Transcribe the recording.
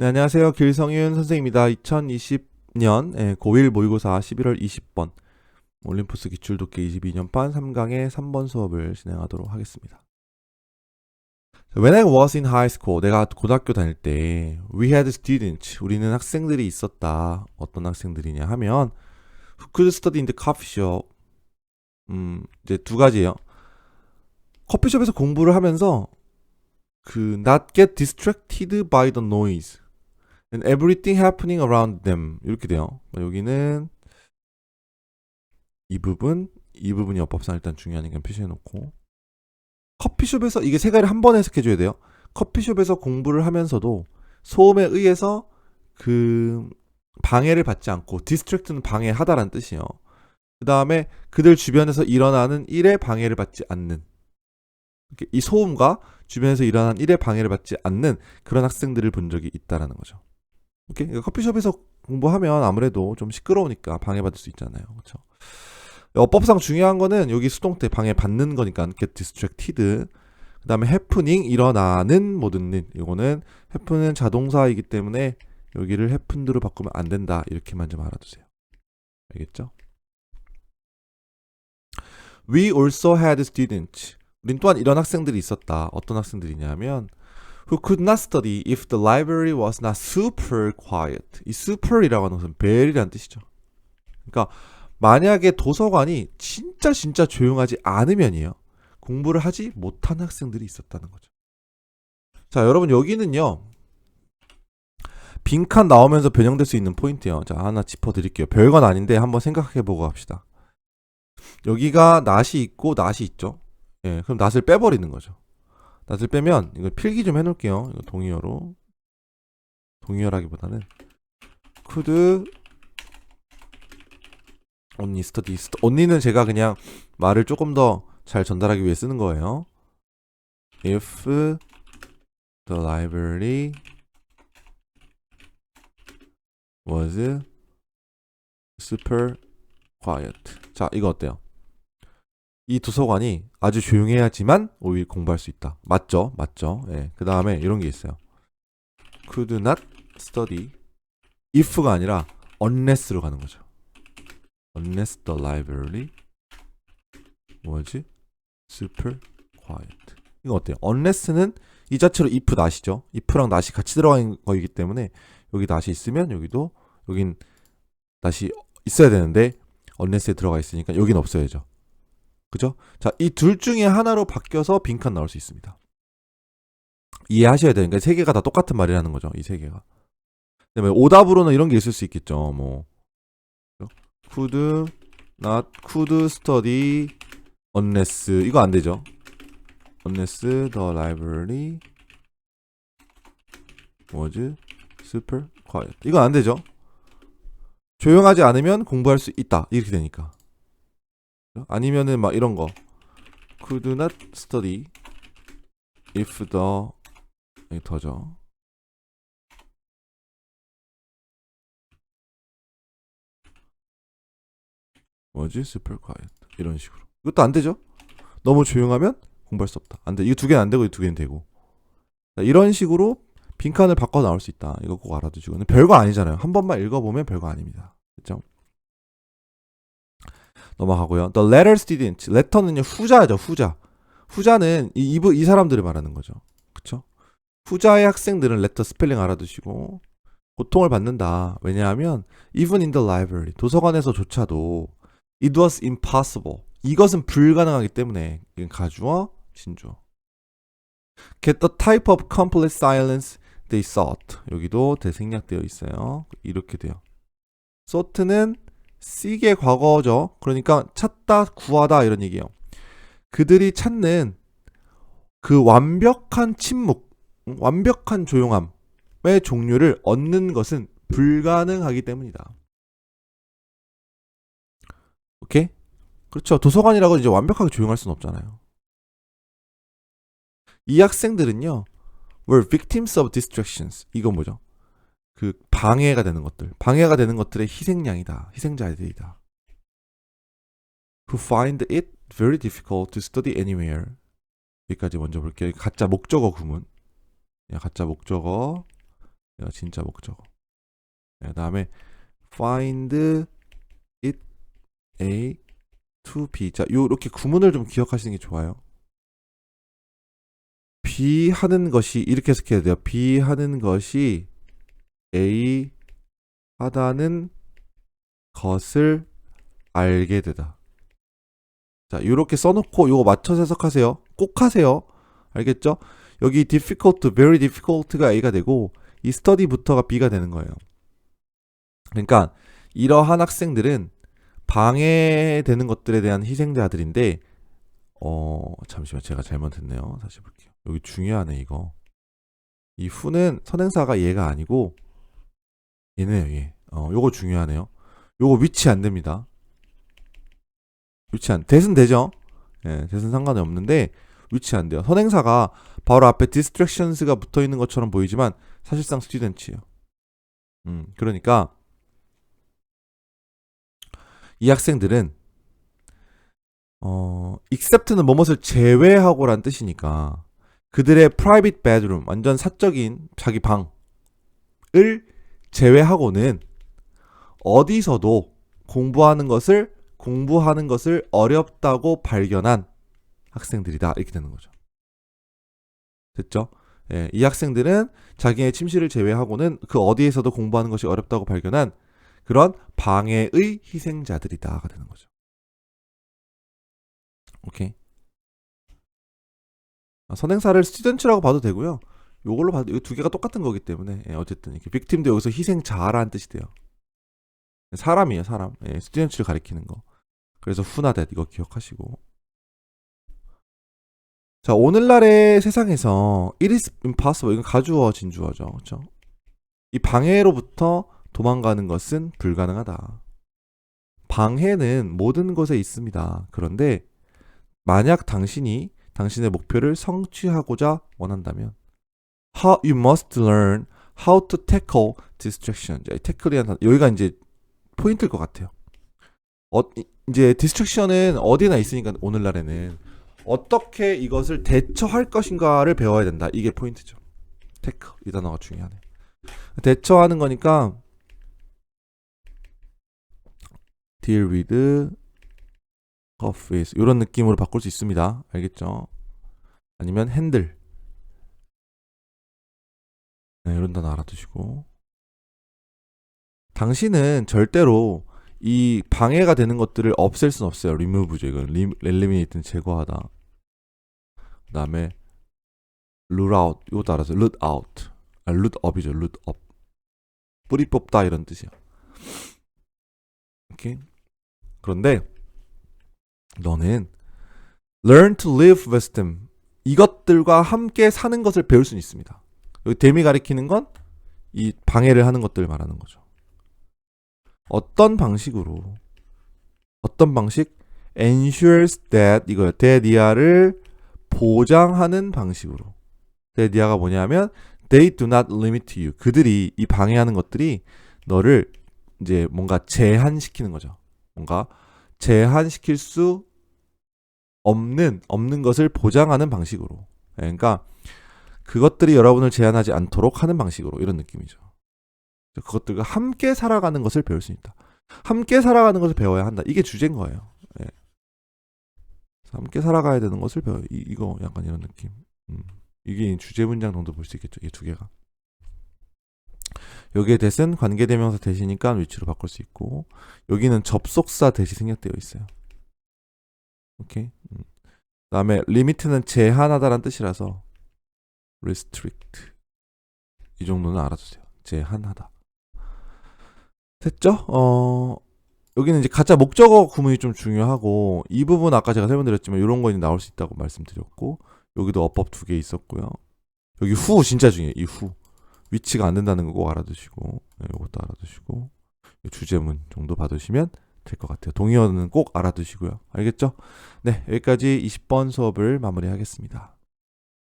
네, 안녕하세요. 길성윤 선생입니다. 2020년 예, 고1 모의고사 11월 20번 올림포스 기출독해 22년반 3강의 3번 수업을 진행하도록 하겠습니다. When I was in high school, 내가 고등학교 다닐 때 we had students, 우리는 학생들이 있었다. 어떤 학생들이냐 하면 who could study in the coffee shop. 음, 이제 두 가지예요. 커피숍에서 공부를 하면서 그 not get distracted by the noise and everything happening around them 이렇게 돼요. 여기는 이 부분, 이 부분이 어법상 일단 중요하니까 표시해 놓고 커피숍에서 이게 세 가지를 한 번에 해석해 줘야 돼요. 커피숍에서 공부를 하면서도 소음에 의해서 그 방해를 받지 않고 디스트랙트는 방해하다라는 뜻이에요. 그 다음에 그들 주변에서 일어나는 일에 방해를 받지 않는 이 소음과 주변에서 일어난 일에 방해를 받지 않는 그런 학생들을 본 적이 있다라는 거죠. 오케이? 커피숍에서 공부하면 아무래도 좀 시끄러우니까 방해받을 수 있잖아요. 그렇죠? 어법상 중요한 거는 여기 수동 태 방해 받는 거니까 get distracted. 그다음에 happening 일어나는 모든 일. 이거는 happen은 자동사이기 때문에 여기를 happened로 바꾸면 안 된다. 이렇게만 좀 알아두세요. 알겠죠? We also had students. 우린 또한 이런 학생들이 있었다. 어떤 학생들이냐면 who could not study if the library was not super quiet. 이 super이라고 하는 것은 very라는 뜻이죠. 그러니까 만약에 도서관이 진짜 진짜 조용하지 않으면이에요. 공부를 하지 못한 학생들이 있었다는 거죠. 자, 여러분 여기는요. 빈칸 나오면서 변형될 수 있는 포인트예요. 자, 하나 짚어 드릴게요. 별건 아닌데 한번 생각해 보고 합시다. 여기가 낫이 있고 낫이 있죠. 예, 그럼 낫을 빼버리는 거죠. 낫을 빼면 이거 필기 좀 해놓을게요. 이거 동의어로 동의어라기보다는 could 언니 스터디 스터 언니는 제가 그냥 말을 조금 더 잘 전달하기 위해 쓰는 거예요. If the library was super quiet. 자, 이거 어때요? 이 도서관이 아주 조용해야지만 오히려 공부할 수 있다. 맞죠? 맞죠? 예. 그 다음에 이런 게 있어요. could not study if가 아니라 unless로 가는 거죠. unless the library was super quiet. 이거 어때요? unless는 이 자체로 if not이죠. if랑 not이 같이 들어간 거이기 때문에 여기 not이 있으면 여기도 여긴 not이 있어야 되는데 unless에 들어가 있으니까 여긴 없어야죠. 그죠? 자, 이 둘 중에 하나로 바뀌어서 빈칸 나올 수 있습니다. 이해하셔야 돼요. 그러니까 세 개가 다 똑같은 말이라는 거죠. 이 세 개가. 그다음에 오답으로는 이런 게 있을 수 있겠죠. 뭐 could not could study unless 이거 안 되죠. unless the library was super quiet. 이거 안 되죠. 조용하지 않으면 공부할 수 있다. 이렇게 되니까. 아니면은 막 이런 거. Could not study if the 더죠. 뭐지? Super quiet. 이런 식으로. 이것도 안 되죠? 너무 조용하면 공부할 수 없다. 안돼. 이거 두 개는 안 되고 이 두 개는 되고. 자, 이런 식으로 빈칸을 바꿔 나올 수 있다. 이거 꼭 알아두시고 별거 아니잖아요. 한 번만 읽어보면 별거 아닙니다. 그죠 넘어가고요. The letter student. letter는요 후자죠. 후자. 후자는 이, 이, 이 사람들을 말하는 거죠. 그쵸? 후자의 학생들은 letter 스펠링 알아두시고 고통을 받는다. 왜냐하면 even in the library 도서관에서조차도 it was impossible. 이것은 불가능하기 때문에 가주어 진주어. Get the type of complete silence they sought. 여기도 대생략되어 있어요. 이렇게 돼요. sought는 seek의 과거죠. 그러니까 찾다, 구하다 이런 얘기예요. 그들이 찾는 그 완벽한 침묵, 완벽한 조용함의 종류를 얻는 것은 불가능하기 때문이다. 오케이? 그렇죠. 도서관이라고 이제 완벽하게 조용할 수는 없잖아요. 이 학생들은요, were victims of distractions. 이건 뭐죠? 그 방해가 되는 것들, 방해가 되는 것들의 희생양이다, 희생자들이다. Who find it very difficult to study anywhere. 여기까지 먼저 볼게요. 가짜 목적어 구문. 가짜 목적어. 얘가 진짜 목적어. 그 다음에 find it A to B. 자, 요렇게 구문을 좀 기억하시는 게 좋아요. B 하는 것이 이렇게 해석해야 돼요. B 하는 것이 A 하다는 것을 알게 되다. 자, 요렇게 써놓고 요거 맞춰서 해석하세요. 꼭 하세요. 알겠죠? 여기 difficult, very difficult가 A가 되고 이 study부터가 B가 되는 거예요. 그러니까 이러한 학생들은 방해되는 것들에 대한 희생자들인데 어 잠시만 제가 잘못했네요. 다시 볼게요. 여기 중요하네 이거. 이 후는 선행사가 얘가 아니고 얘네요 얘. 어 요거 중요하네요. 요거 위치 안 됩니다. 위치 안 대은 되죠? 예, 대은 상관이 없는데 위치 안 돼요. 선행사가 바로 앞에 distractions가 붙어 있는 것처럼 보이지만 사실상 student이에요. 음, 그러니까 이 학생들은 어, except는 뭐뭇을 제외하고란 뜻이니까 그들의 private bedroom, 완전 사적인 자기 방을 제외하고는 어디서도 공부하는 것을 공부하는 것을 어렵다고 발견한 학생들이다 이렇게 되는 거죠. 됐죠? 예, 이 학생들은 자기의 침실을 제외하고는 그 어디에서도 공부하는 것이 어렵다고 발견한 그런 방해의 희생자들이다가 되는 거죠. 오케이. 아, 선행사를 스튜던트라고 봐도 되고요. 요걸로 봐도 이 두 개가 똑같은 거기 때문에 예, 어쨌든 이렇게 빅팀도 여기서 희생자라는 뜻이 돼요. 사람이에요, 사람. 예, 스튜던트를 가리키는 거. 그래서 후나댓 이거 기억하시고. 자, 오늘날의 세상에서 it is impossible 이건 가주어 진주어죠. 그렇죠? 이 방해로부터 도망가는 것은 불가능하다. 방해는 모든 것에 있습니다. 그런데 만약 당신이 당신의 목표를 성취하고자 원한다면 how you must learn how to tackle distraction. 자, tackle이란 단어 여기가 이제 포인트일 것 같아요. 어, 이제 디스트랙션은 어디나 있으니까 오늘날에는 어떻게 이것을 대처할 것인가를 배워야 된다. 이게 포인트죠. 테크 이 단어가 중요하네. 대처하는 거니까 deal with with 이런 느낌으로 바꿀 수 있습니다. 알겠죠? 아니면 핸들 네, 이런 단어 알아두시고 당신은 절대로 이 방해가 되는 것들을 없앨 수는 없어요. remove죠. 이건 eliminate는 제거하다. 그 다음에 root out 이것도 알아서 root 아, root up이죠. root. 뿌리 뽑다 이런 뜻이야. 오케이. 그런데 너는 learn to live with them 이것들과 함께 사는 것을 배울 수는 있습니다. 여기 데미 가리키는 건 이 방해를 하는 것들 말하는 거죠. 어떤 방식으로 어떤 방식 ensures that 이거요. 데디아를 보장하는 방식으로. 데디아가 뭐냐면 they do not limit you. 그들이 이 방해하는 것들이 너를 이제 뭔가 제한시키는 거죠. 뭔가 제한시킬 수 없는 없는 것을 보장하는 방식으로. 예, 그러니까 그것들이 여러분을 제한하지 않도록 하는 방식으로 이런 느낌이죠. 그것들과 함께 살아가는 것을 배울 수 있다. 함께 살아가는 것을 배워야 한다. 이게 주제인 거예요. 예. 함께 살아가야 되는 것을 배워. 이, 이거 약간 이런 느낌. 음. 이게 주제 문장 정도 볼 수 있겠죠. 이 두 개가. 여기에 대신 관계대명사 대시니까 위치로 바꿀 수 있고 여기는 접속사 대시 생략되어 있어요. 오케이. 음. 그다음에 리미트는 제한하다라는 뜻이라서 restrict 이 정도는 알아주세요. 제한하다. 됐죠? 어, 여기는 이제 가짜 목적어 구문이 좀 중요하고 이 부분 아까 제가 설명드렸지만 이런 거 나올 수 있다고 말씀드렸고 여기도 어법 두 개 있었고요. 여기 후 진짜 중요해요. 이 후. 위치가 안 된다는 거 꼭 알아두시고 네, 이것도 알아두시고 주제문 정도 받으시면 될 것 같아요. 동의어는 꼭 알아두시고요. 알겠죠? 네, 여기까지 20번 수업을 마무리하겠습니다.